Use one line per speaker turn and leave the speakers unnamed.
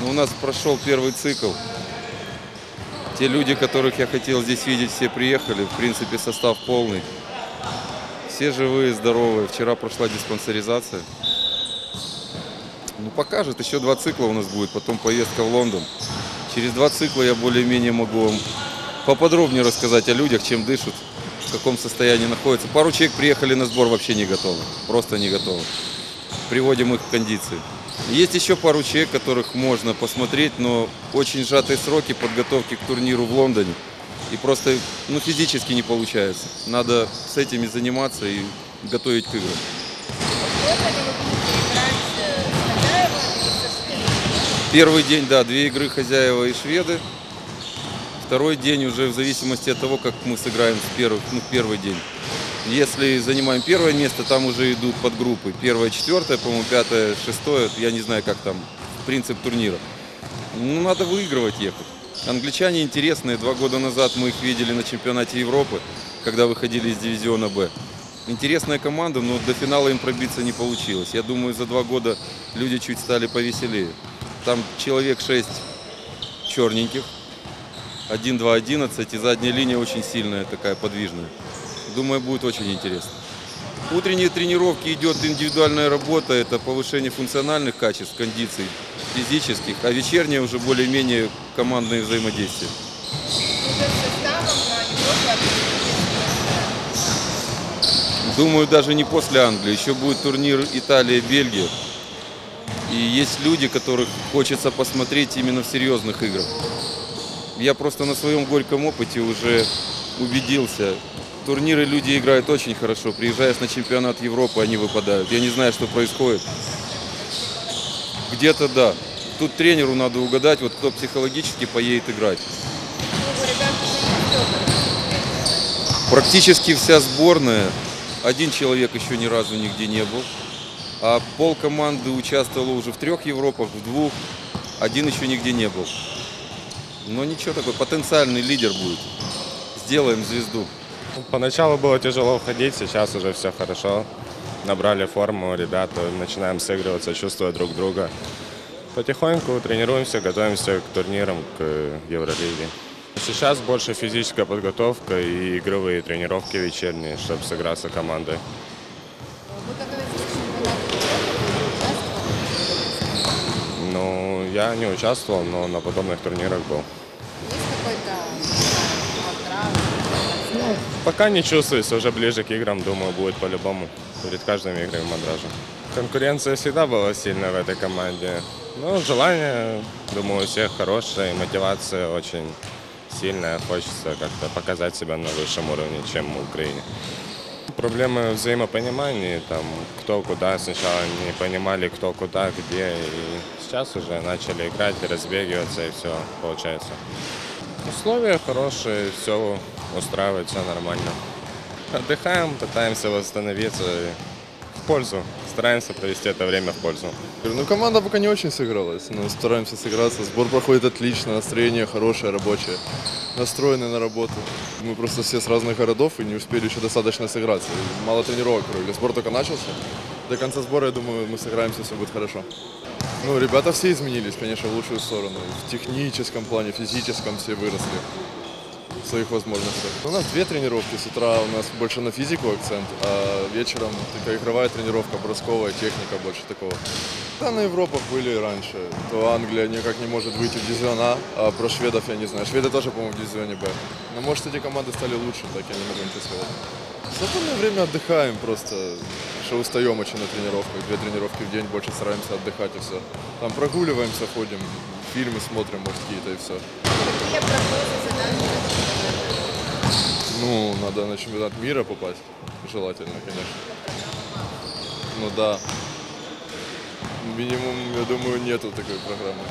Ну, у нас прошел первый цикл. Те люди, которых я хотел здесь видеть, все приехали. В принципе, состав полный. Все живые, здоровые. Вчера прошла диспансеризация. Ну, покажет. Еще два цикла у нас будет. Потом поездка в Лондон. Через два цикла я более-менее могу вам поподробнее рассказать о людях, чем дышат, в каком состоянии находятся. Пару человек приехали на сбор вообще не готовы. Просто не готовы. Приводим их в кондиции. Есть еще пару человек, которых можно посмотреть, но очень сжатые сроки подготовки к турниру в Лондоне. И просто ну, физически не получается. Надо с этими заниматься и готовить к играм. Первый день, да, две игры хозяева и шведы. Второй день уже в зависимости от того, как мы сыграем в первый, ну, в первый день. Если занимаем первое место, там уже идут подгруппы. Первое, четвертое, по-моему, пятое, шестое. Я не знаю, как там принцип турнира. Ну, надо выигрывать ехать. Англичане интересные. Два года назад мы их видели на чемпионате Европы, когда выходили из дивизиона Б. Интересная команда, но до финала им пробиться не получилось. Я думаю, за два года люди чуть стали повеселее. Там человек 6 черненьких, 1-2-11, и задняя линия очень сильная, такая подвижная. Думаю, будет очень интересно. Утренние тренировки идет индивидуальная работа, это повышение функциональных качеств, кондиций физических, а вечерние уже более-менее командные взаимодействия. Думаю, даже не после Англии. Еще будет турнир Италия-Бельгия. И есть люди, которых хочется посмотреть именно в серьезных играх. Я просто на своем горьком опыте уже убедился. Турниры люди играют очень хорошо. Приезжая на чемпионат Европы, они выпадают. Я не знаю, что происходит. Где-то да. Тут тренеру надо угадать, вот кто психологически поедет играть. Практически вся сборная, один человек еще ни разу нигде не был, а пол команды участвовало уже в трех Европах, в двух, один еще нигде не был. Но ничего, такой потенциальный лидер будет. Сделаем звезду.
Поначалу было тяжело входить, сейчас уже все хорошо. Набрали форму, ребята, начинаем сыгрываться, чувствуя друг друга. Потихоньку тренируемся, готовимся к турнирам, к Евролиге. Сейчас больше физическая подготовка и игровые тренировки вечерние, чтобы сыграться командой. Ну, я не участвовал, но на подобных турнирах был.
Есть какой-то
Пока не чувствуется, уже ближе к играм, думаю, будет по-любому. Перед каждым игрой мандража. Конкуренция всегда была сильная в этой команде. Ну, желание, думаю, у всех хорошее, мотивация очень сильная. Хочется как-то показать себя на высшем уровне, чем в Украине. Проблемы взаимопонимания, там, кто куда. Сначала не понимали, кто куда, где. И сейчас уже начали играть, разбегиваться, и все получается. Условия хорошие, все устраивает, все нормально. Отдыхаем, пытаемся восстановиться в пользу. Стараемся провести это время в пользу.
Ну, команда пока не очень сыгралась, но стараемся сыграться. Сбор проходит отлично, настроение хорошее, рабочее. Настроены на работу. Мы просто все с разных городов и не успели еще достаточно сыграться. Мало тренировок провели. Сбор только начался. До конца сбора, я думаю, мы сыграемся, все будет хорошо. Ну, ребята все изменились, конечно, в лучшую сторону. В техническом плане, физическом все выросли в своих возможностях. У нас две тренировки. С утра у нас больше на физику акцент, а вечером такая игровая тренировка, бросковая техника, больше такого. Да, на Европах были раньше. То Англия никак не может выйти в дивизион А, а про шведов я не знаю. Шведы тоже, по-моему, в дивизионе Б. Но может эти команды стали лучше, так я не могу ничего сказать. В свободное время отдыхаем просто, что устаем очень на тренировках. Две тренировки в день, больше стараемся отдыхать и все. Там прогуливаемся, ходим, фильмы смотрим, может, какие-то и все.
Какие прогнозы чемпионат?
Ну, надо на чемпионат мира попасть. Желательно, конечно. Ну да. Минимум, я думаю, нету такой программы.